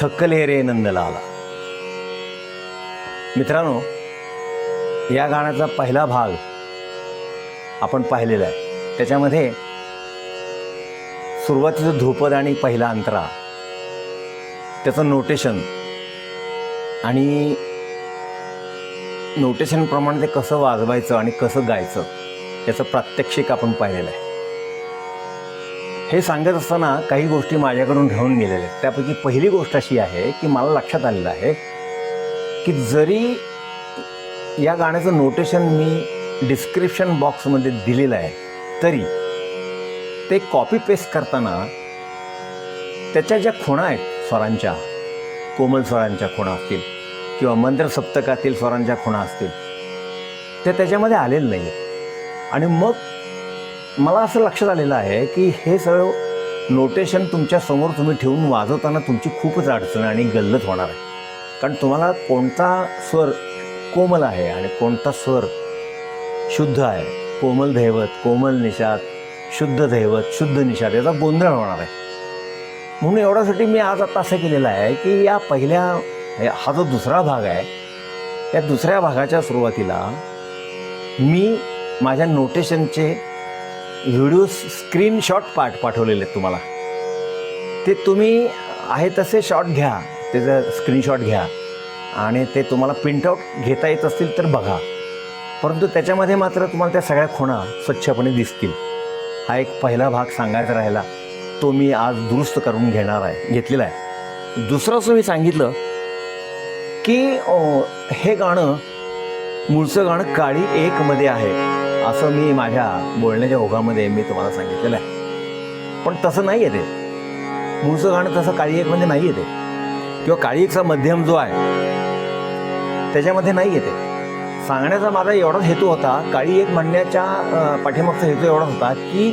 थकले रे नंदलाला. मित्रांनो या गाण्याचा पहिला भाग आपण पाहिलेला आहे. त्याच्यामध्ये सुरुवातीचं ध्रुपद आणि पहिला अंतरा त्याचं नोटेशन आणि नोटेशनप्रमाणे ते कसं वाजवायचं आणि कसं गायचं याचं प्रात्यक्षिक आपण पाहिलेलं आहे. हे सांगत असताना काही गोष्टी माझ्याकडून घेऊन गेलेल्या आहेत. त्यापैकी पहिली गोष्ट अशी आहे की मला लक्षात आलेलं आहे की जरी या गाण्याचं नोटेशन मी डिस्क्रिप्शन बॉक्समध्ये दिलेलं आहे तरी ते कॉपी पेस्ट करताना त्याच्या ज्या खुणा आहेत स्वरांच्या कोमल स्वरांच्या खुणा असतील किंवा मंत्र सप्तकातील स्वरांच्या खुणा असतील ते त्याच्यामध्ये आलेलं नाही आहेत आणि मग मला असं लक्षात आलेलं आहे की हे सगळं नोटेशन तुमच्यासमोर तुम्ही ठेवून वाजवताना तुमची खूपच अडचण आणि गल्लत होणार आहे. कारण तुम्हाला कोणता स्वर कोमल आहे आणि कोणता स्वर शुद्ध आहे? कोमल दैवत कोमल निषाद शुद्ध दैवत शुद्ध निषाद याचा गोंधळ होणार आहे. म्हणून एवढ्यासाठी मी आज आता असं केलेलं आहे की या पहिल्या हा जो दुसरा भाग आहे या दुसऱ्या भागाच्या सुरुवातीला मी माझ्या नोटेशनचे व्हिडिओ स्क्रीनशॉट पाठ पाठवलेले आहेत तुम्हाला. ते तुम्ही आहे तसे शॉट घ्या त्याचं स्क्रीनशॉट घ्या आणि ते तुम्हाला प्रिंटआउट घेता येत असतील तर बघा. परंतु त्याच्यामध्ये मात्र तुम्हाला त्या सगळ्या खुणा स्वच्छपणे दिसतील. हा एक पहिला भाग सांगायचा राहिला. तो मी आज दुरुस्त करून घेणार आहे घेतलेला आहे. दुसरं असं मी सांगितलं की हे गाणं मूळचं गाणं काळी एकमध्ये आहे. असं मी माझ्या बोलण्याच्या ओघामध्ये मी तुम्हाला सांगितलेलं आहे. पण तसं नाही आहे ते. मूळचं गाणं तसं काळी एकमध्ये नाही आहे ते. किंवा काळी एकचा मध्यम जो आहे त्याच्यामध्ये नाही आहे ते. सांगण्याचा माझा एवढाच हेतू होता काळी एक म्हणण्याच्या पाठीमागचा हेतू एवढाच होता की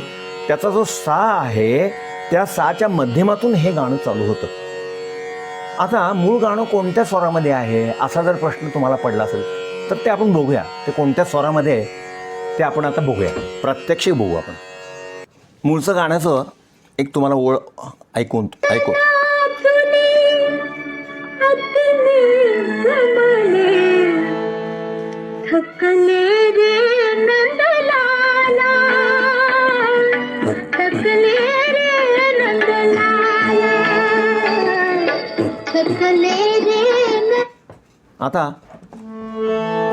त्याचा जो सा आहे त्या साच्या माध्यमातून हे गाणं चालू होतं. आता मूळ गाणं कोणत्या स्वरामध्ये आहे असा जर प्रश्न तुम्हाला पडला असेल तर ते आपण बघूया. ते कोणत्या स्वरामध्ये आहे ते आपण आता बघूया. प्रत्यक्ष बघू आपण. मूळचं गाण्याचं एक तुम्हाला ओळ ऐकून ऐकू आता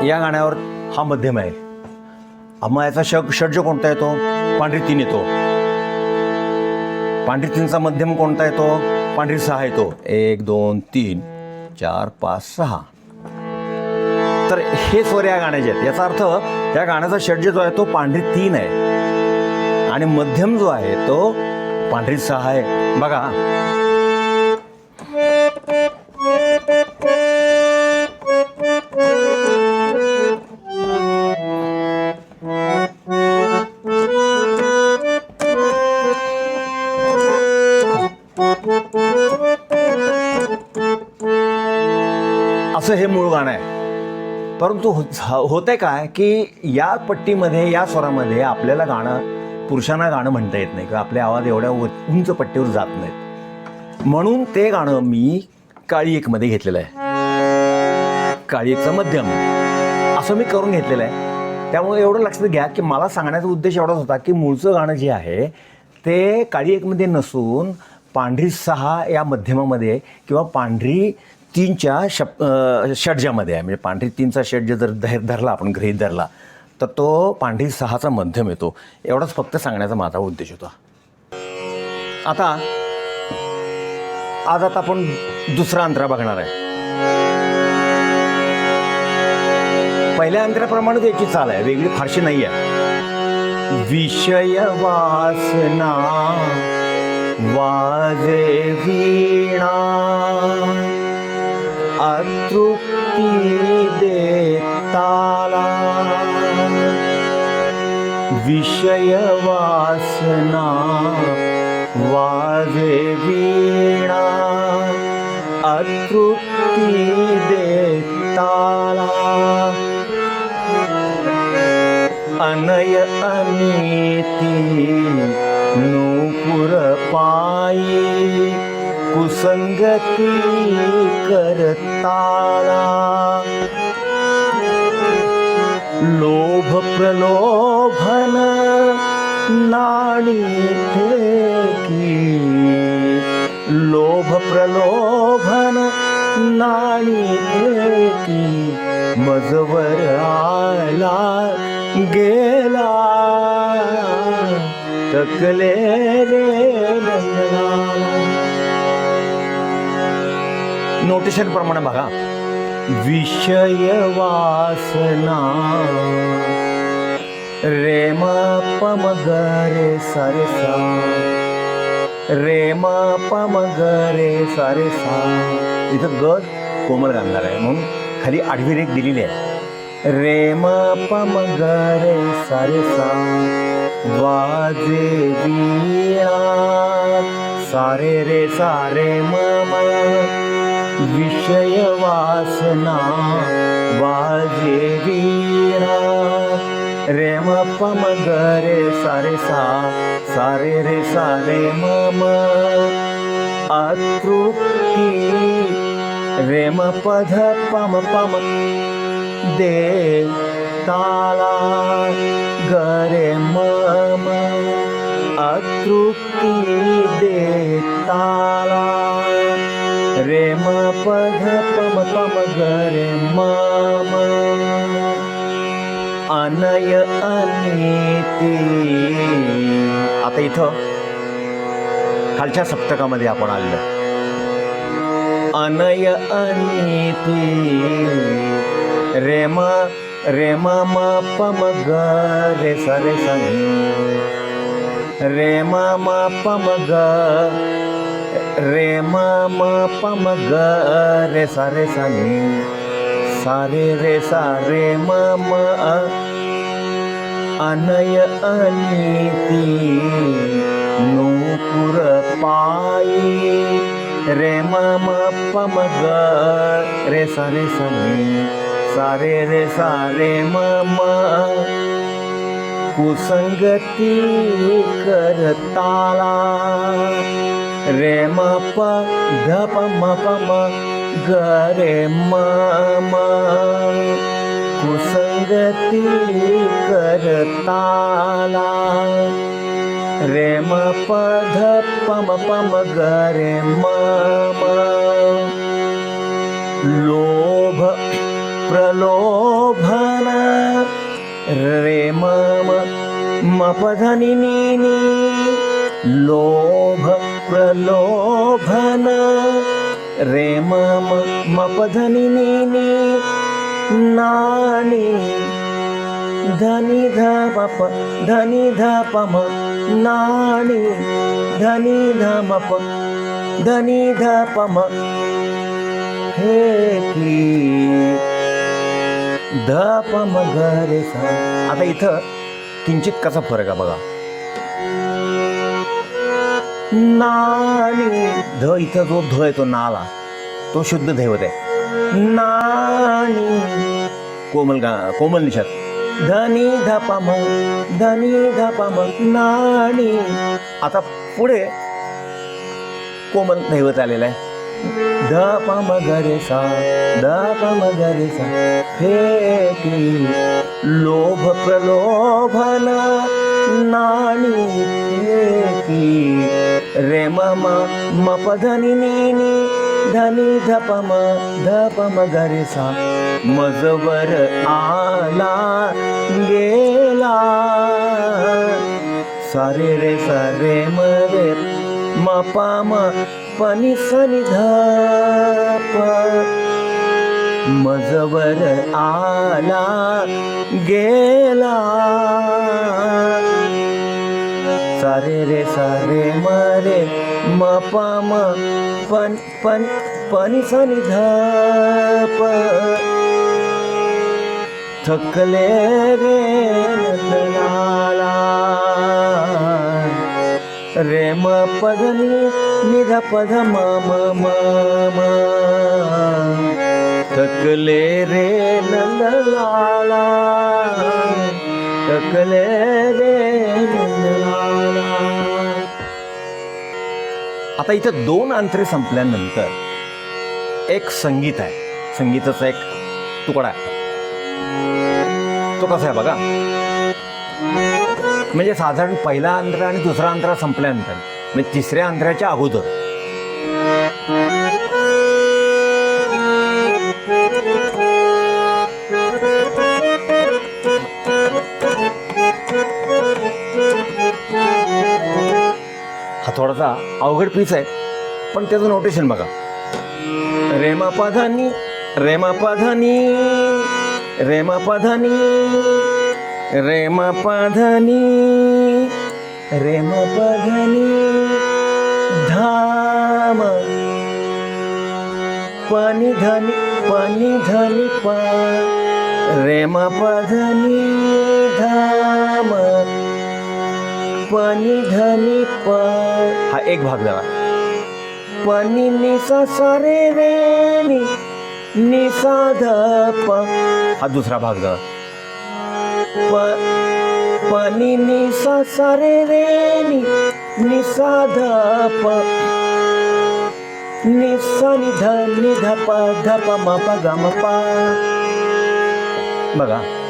या गाण्यावर हा मध्यम आहे मग याचा श षड्ज कोणता येतो? पांढरी तीन येतो. पांढरी तीनचा मध्यम कोणता येतो? पांढरी सहा येतो. एक दोन तीन चार पाच सहा. तर हे स्वर या गाण्याचे आहेत. याचा अर्थ या गाण्याचा षड्ज जो आहे तो पांढरी तीन आहे. आणि मध्यम जो आहे तो पांढरी सहा आहे. बघा. परंतु हो-, होतंय काय की या पट्टीमध्ये या स्वरामध्ये आपल्याला गाणं पुरुषांना गाणं म्हणता येत नाही किंवा आपले आवाज एवढ्या उंच पट्टीवर जात नाहीत. म्हणून ते गाणं मी काळी एकमध्ये घेतलेलं आहे. काळी एकचा मध्यम. असं मी करून घेतलेलं आहे. त्यामुळे एवढं लक्षात घ्या की मला सांगण्याचा उद्देश एवढाच होता की मूळचं गाणं जे आहे ते काळी एकमध्ये नसून पांढरी सहा या मध्यमामध्ये किंवा पांढरी तीनच्या शप अं, आहे. म्हणजे पांढरी तीनचा षड्ज जर धर धरला आपण गृहीत धरला तर तो पांढरी सहाचा मध्यम येतो. एवढाच फक्त सांगण्याचा माझा उद्देश होता. आता आज आता आपण दुसरा अंतरा बघणार आहे. पहिल्या अंतराप्रमाणे याची चाल आहे. वेगळी फारशी नाही आहे विषय वासना वाजे वीणा. अतृप्ती देताला। विषय वासना वाजे वीणा। अतृप्ती देताला। अनय अनिती नूपुर पायी कुसंगती करताना लोभ प्रलोभन नाणी फेकी लोभ प्रलोभन नाणी फेकी मजवर आला गेला तकले रे नोटेशन प्रमाणे बघा. विषय वासना रेम पम रे सारे सा रेम पम रे सारे सा इथं ग कोमल घालणार आहे. म्हणून खाली आठवी रेख दिलेली आहे. रेम पम रे सारे सा वाजे वीणा सारे रे सारे मम. विषय वासना वाजे वीणा रेम पम रे सारे सा सारे रे सारे मम। अतृप्ती रेम पध पम पम। दे ताला गरे मम। अतृप्ती दे ताला रेम पध पम पम गरे म अनय अनिती. आता इथं खालच्या सप्तकामध्ये आपण आलेलो अनय अनिती. रेम रेम म पम ग रे स रे स रे रेम म पम ग रेम म पम ग रे सा रे सा नि. सा रे रे सा रे म म अ अनय अनिती नूपुर पायी रे म म प म ग रे सा रे सा नि। सा रे रे सा रे म म कुसंगती करताला रे म प ध प म प म ग रे म म कुसंगती करताला रे म प ध प म प म ग रे म म लोभ प्रलोभन रे म म म प ध नि नि नि लोभ प्रलोभन। रे म म म प ध नि नि नि नानी। धनी ध प प ध प म नानी। धनी ध म प ध प हे धपम ध रे सा। आता इथं किंचित कसा फरक आहे बघा. नाणी. ध इथं जो ध आहे तो नाला. तो शुद्ध दैवत आहे. नाणी. कोमल गा कोमल निषाद. धनी धपम धनी धपम नाणी. आता पुढे कोमल दैवत आलेलं आहे. ध पम गरे सा ध पम गरे सा फेकी. लोभ प्रलोभन नाणी फेकी. रे मम म प धनी नी नी धनी धपम धपम गरे मजवर आला गेला. सारे रे सारे मरे म रे म पनी सनि धप. मजवर आला गेला. सारे रे सारे मरे म प म पन पन पनि सनि धप. थकले रे नंदलाला. रे म पदनी निध पद म म म म. थकले रे नंदलाला. थकले रे नंद आता इथं दोन अंतरे संपल्यानंतर एक संगीत आहे. संगीताचा एक तुकडा आहे. तो कसा आहे बघा. म्हणजे साधारण पहिला अंतरा आणि दुसरा अंतरा संपल्यानंतर म्हणजे तिसऱ्या अंतराच्या अगोदर. थोडासा अवघड पीस आहे पण त्याचं नोटेशन बघा. रेमा रेमापाधानी रेमा रेमापाधानी रेमा पधानी रेमा पधानी रेमा धाम. पानी धानी पाणी धानी पा रेमा पधानी धाम. पानी धनी प. हा एक भाग झाला पानी निसा सारे रे नि निसा ध प. हा दुसरा भाग झाला प पानी निसा सारे रे नि निसा ध प. निसा नि ध नि ध प ध प म प ग म प. बघा.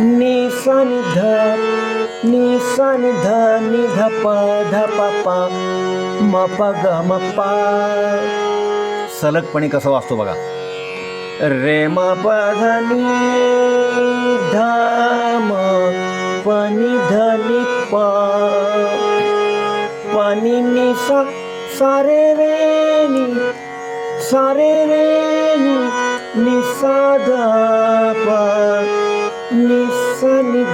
निसा नि ध निसा नि ध नि ध प ध प प म प ग म प. सलगपणे कसं वाचतो बघा. रे म प ध नि ध म प नि ध नि प. प नि नि सा सा रे रे नि सा रे रे नि नि सा ध प. नि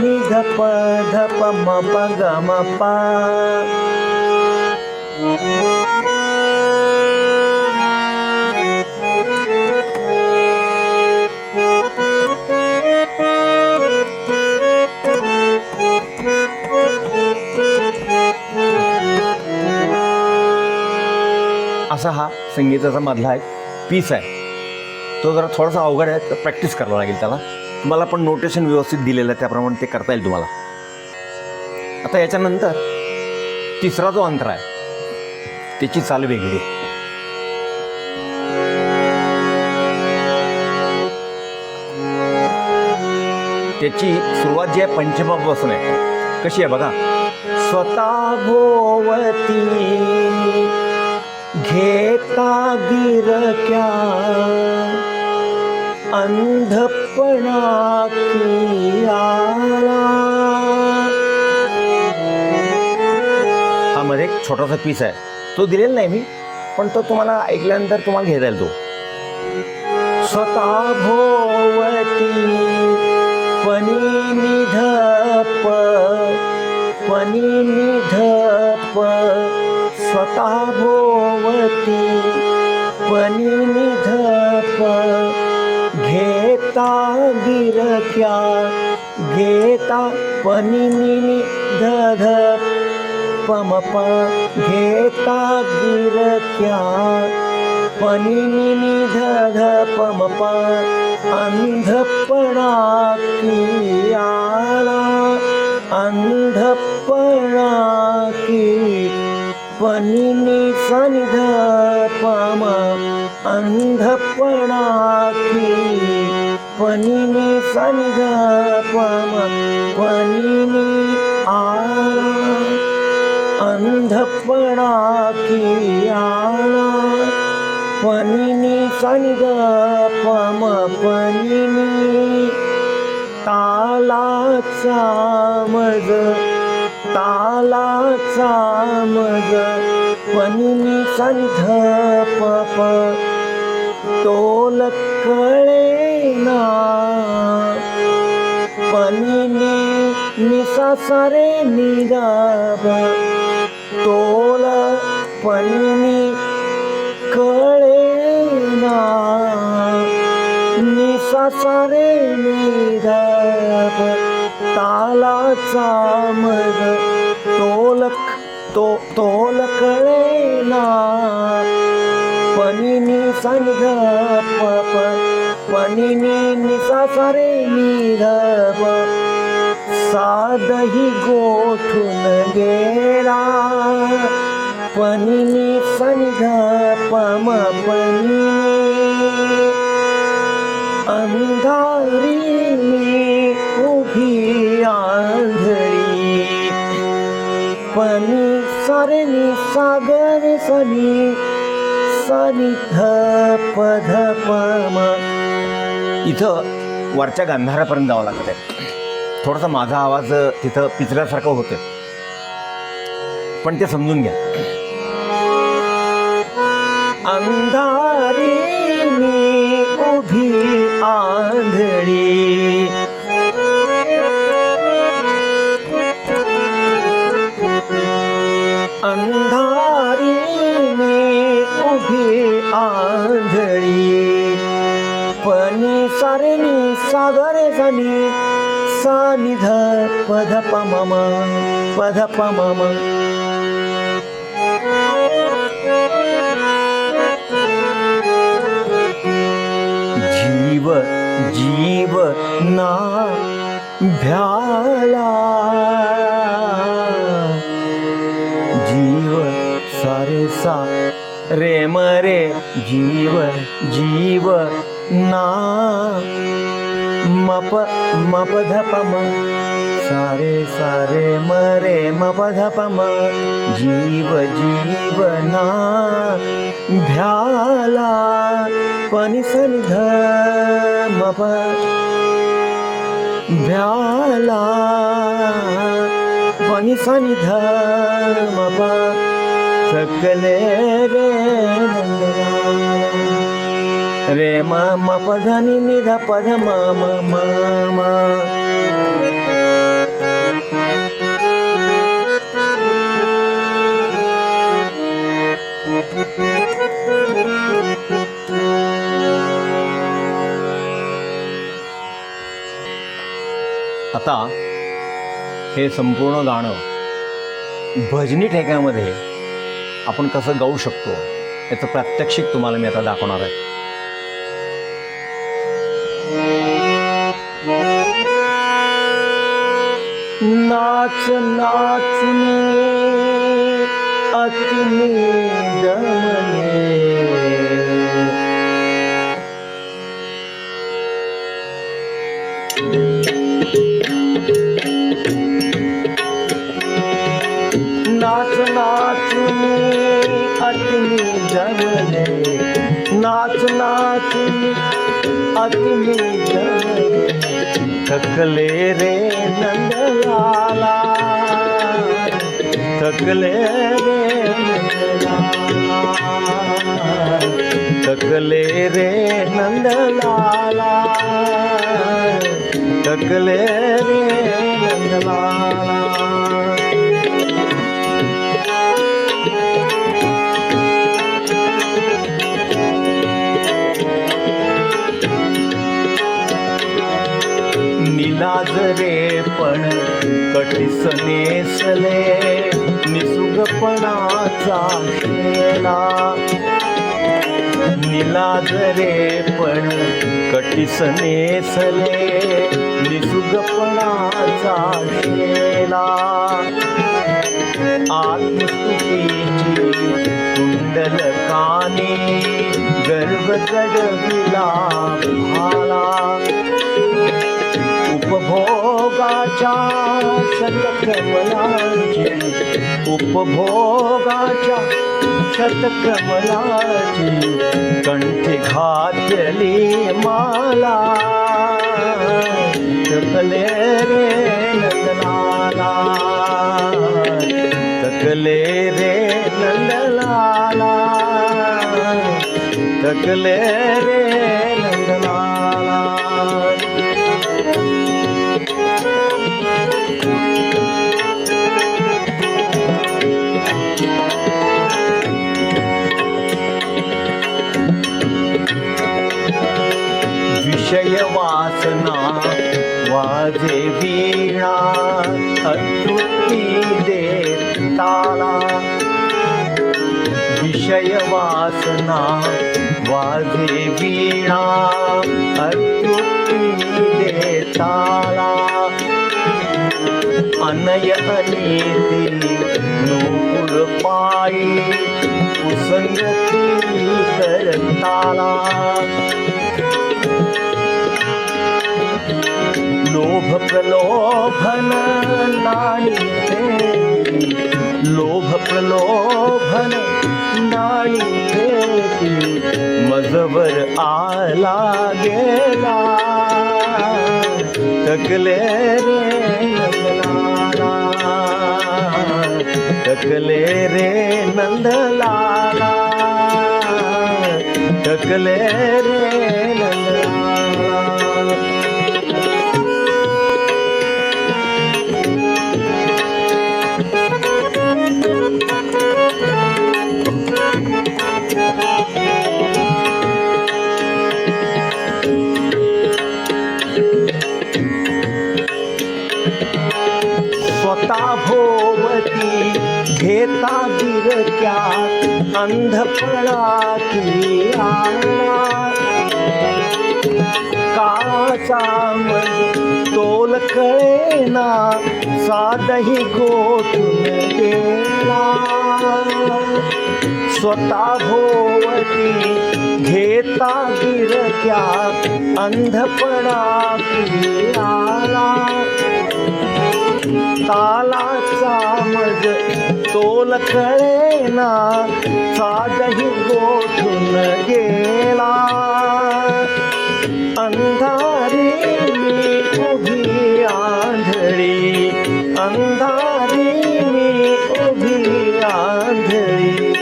नि ध प ध प म प ग म प असा हा संगीताचा मधला एक पीस आहे. तो जरा थोडासा अवघड आहे तर प्रॅक्टिस करावं लागेल त्याला. तुम्हाला पण नोटेशन व्यवस्थित दिलेलं आहे त्याप्रमाणे ते करता येईल तुम्हाला. आता याच्यानंतर तिसरा जो अंतर आहे त्याची चाल वेगळी आहे. त्याची सुरुवात जी आहे पंचमापासून आहे. कशी आहे बघा. स्वतः भोवती घेता गिरक्या अंधपणा हा मध्ये एक छोटासा पीस आहे. तो दिलेला नाही मी पण तो तुम्हाला ऐकल्यानंतर तुम्हाला घेता येईल तो. स्वतः भोवती पनी निधप पनी निधप स्वतः भोवती पनी निधप. घेता गिरक्या घेता पनी धध पम प घेता गिरक्या पनी धध पम प अंधपणा पनिनी सनिध पम पनिनी आला अंधपणा की आला पनिनी सनिध पम पनिनी तालाचा मज तालाचा मज पनिनी सनिध पापा तोल ना। पनिनी निसा सरे तोल पनिनी कळेना निसा सरे निदाब तालाचा मग तोलक तो तोल कळेना पनिनी सनिध पप पनिनी निसा सरे निधप सादही गोठून गेला. पनिनी सनिध पम पनिनी अंधारी मी उभी आंधळी. पनी सरनी सागर सनी सनी ध पध पम इथं वरच्या गांधारापर्यंत जावं लागत आहे. थोडासा माझा आवाज तिथं पिचल्यासारखं होतं पण ते समजून घ्या. अंधारी मी उभी आंधळी सनी सानिध पध पमम पधप पमम जीव जीव ना भ्याला. जीव सारे सा रे मरे जीव जीव ना मप मप धपम। सारे सारे मरे मप धपम। जीव जीव ना भ्याला पनि सनिध मप भ्याला पनि सनिध मप सकले रे रे म म प ध नि नि ध आता हे संपूर्ण गाणं भजनी ठेक्यामध्ये आपण कसं गाऊ शकतो याचं प्रात्यक्षिक तुम्हाला मी आता दाखवणार आहे. नाच नाचने अतिनी दमने नाच नाचने अतिनी दमने नाच नाचने अतिनी दमने थकले रे नंदलाला थकले रे नंदलाला थकले रे नंदलाला थकले रे नंदलाला निलाज रे पण कटीस नेसले निसुगपणाचा खेळा निलाज रे पण कटिसने सले निसुगपणाचा खेळा आत्मस्तुतीची कुंडल कानी गर्व चढविला भाला. भोगाच्या शतक्रमलाची उपभोगाच्या शतक्रमलाची कंठी घातली माला. तकले रे नंदलाला तकले रे नंदलाला तकले रे वाजे वीणा अद्भुती दे ताला विषय वासना वाजे वीणा अद्भुती दे ताला अनय अनिती नूपुर पायी कुसंगती करताला लोभ प्रलोभन नाणी लोभ प्रलोभन नाणी मजवर आला गेला थकले रे नंदलाला थकले रे नंदलाला थकले रे नंदलाला क्या अंधपणा की आला तोल कळेना साधही गोठून गेला स्वतः भोवती घेता क्या अंधपणा की आला तालाचा मज तोल कळेना साधही गोठून गेला. अंधारी मी उभी आंधळी अंधारी मी उभी आंधळी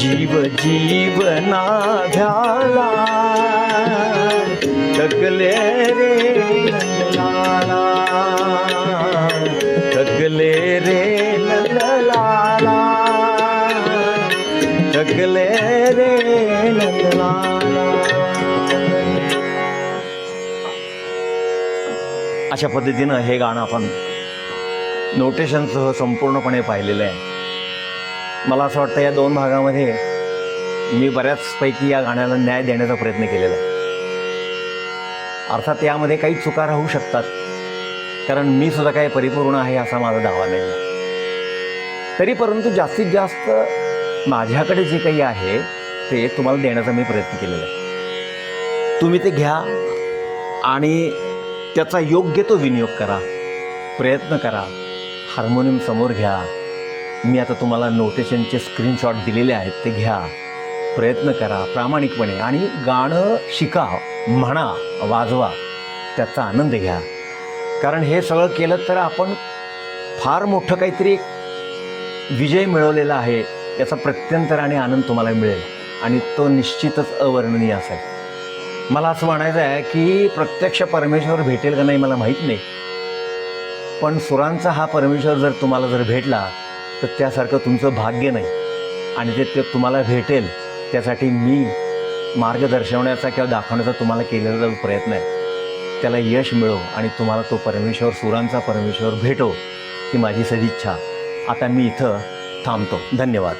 जीव जीवना भ्याला थकले रे अशा पद्धतीनं हे गाणं आपण नोटेशनसह संपूर्णपणे पाहिलेलं आहे. मला असं वाटतं या दोन भागामध्ये मी बऱ्याचपैकी या गाण्याला न्याय देण्याचा प्रयत्न केलेला आहे. अर्थात यामध्ये काही चुका राहू शकतात कारण मी सुद्धा काही परिपूर्ण आहे असा माझा दावा नाही तरी परंतु जास्तीत जास्त माझ्याकडे जे काही आहे ते तुम्हाला देण्याचा मी प्रयत्न केलेला आहे. तुम्ही ते घ्या आणि त्याचा योग्य तो विनियोग करा. प्रयत्न करा. हार्मोनियम समोर घ्या. मी आता तुम्हाला नोटेशनचे स्क्रीनशॉट दिलेले आहेत ते घ्या. प्रयत्न करा प्रामाणिकपणे आणि गाणं शिका म्हणा वाजवा. त्याचा आनंद घ्या. कारण हे सगळं केलं तर आपण फार मोठं काहीतरी विजय मिळवलेला आहे याचा प्रत्यंतर आणि आनंद तुम्हाला मिळेल. आणि तो निश्चितच अवर्णनीय असेल. मला असं म्हणायचं आहे की प्रत्यक्ष परमेश्वर भेटेल का नाही मला माहीत नाही. पण सुरांचा हा परमेश्वर जर तुम्हाला जर भेटला तर त्यासारखं तुमचं भाग्य नाही. आणि ते ते तुम्हाला भेटेल त्यासाठी मी मार्ग दर्शवण्याचा किंवा दाखवण्याचा तुम्हाला केलेला प्रयत्न आहे. त्याला यश मिळो आणि तुम्हाला तो परमेश्वर सुरांचा परमेश्वर भेटो ही माझी सदिच्छा. आता मी इथं थांबतो. धन्यवाद.